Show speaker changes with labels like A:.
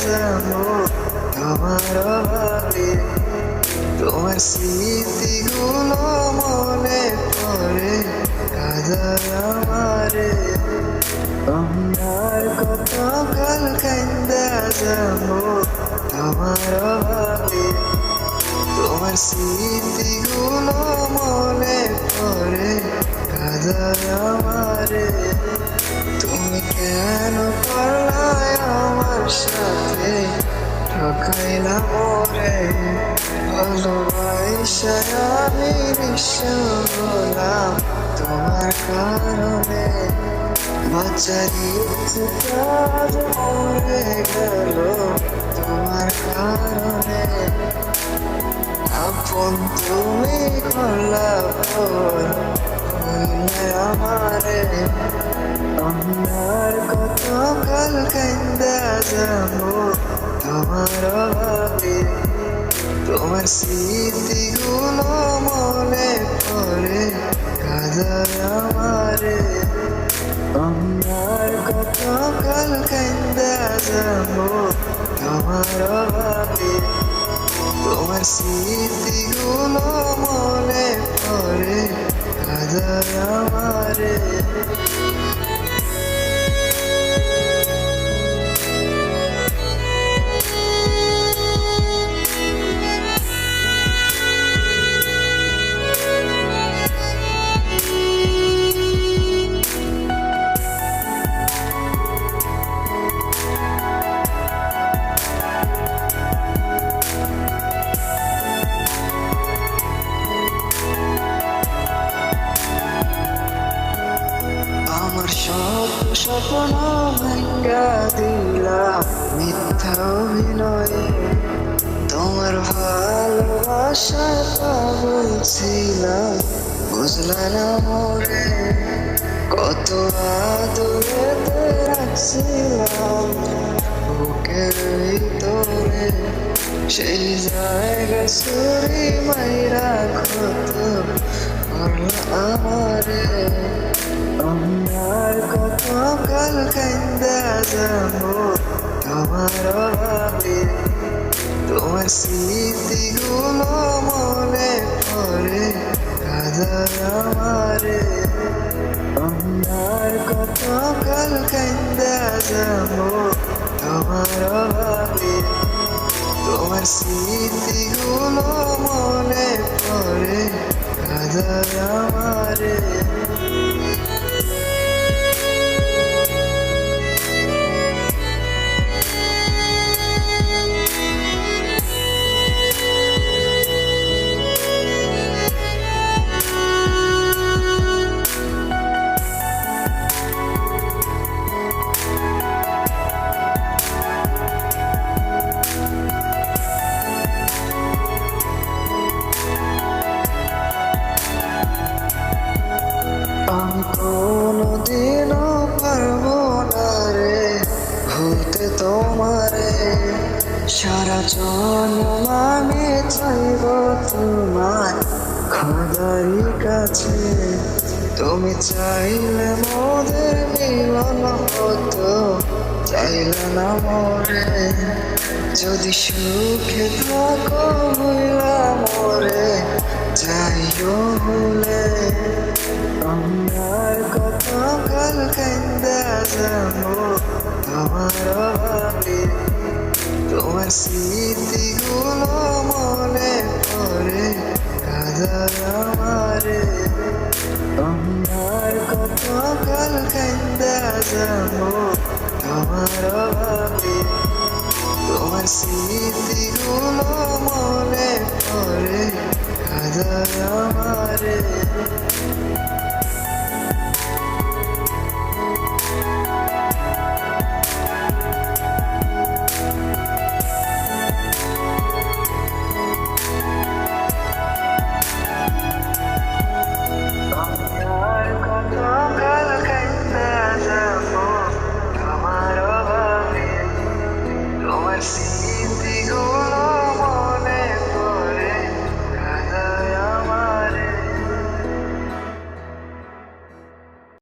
A: যাব তোমার অভাবে তোমার স্মৃতিগুলো মনে পড়ে কাদায় আমারে তোমার কত কাল কান্দা যাব তোমার অভাবে তোমার স্মৃতিগুলো মনে পড়ে কাদায় আমারে তুমি কেন পারলাই আমার ঠকাইলা মরে আমি নিঃস্ব তোমার কারণে ইচ্ছে কাজ মরে গেল তোমার কারণে আপন তুমি করলা পর আমারে আমার কত কাল কান্দা যাব তোমার স্মৃতিগুলো মনে পড়ে কাদায় আমারে। আমার কত কাল কান্দা যাব আমার অভাবে। তোমার স্মৃতিগুলো স্বপ্ন ভাঙ্গা দিলাম মিথ্যা অভিনয়ে তোমার ভালোবাসা বলছিলাম বুঝলা না মোরে, কত আদরেতে রাখছিলাম বুকের ভিতরে সেই জায়গায় সুরি মাইরা কত করলা আমারে আমার কত কাল কান্দা যাব তোমার অভাবে তোমার স্মৃতিগুলো মনে পড়ে কাদায় আমারে আমার কত কাল কান্দা যাব তোমার অভাবে তোমার স্মৃতিগুলো সারা জন্ম আমি চাইব তোমার খোদারি কাছে, তুমি চাইলে মোদের মিলন হতো, চাইলে না মরে। যদি সুখে থাকো হইলা মরে, যাইও ভুলে আমার কত কাল কান্দা যাব তোমার তোমার স্মৃতিগুলো মনে পড়ে কাদায় আমারে। আমার কত কাল কান্দা যাব তোমার অভাবে। তোমার স্মৃতিগুলো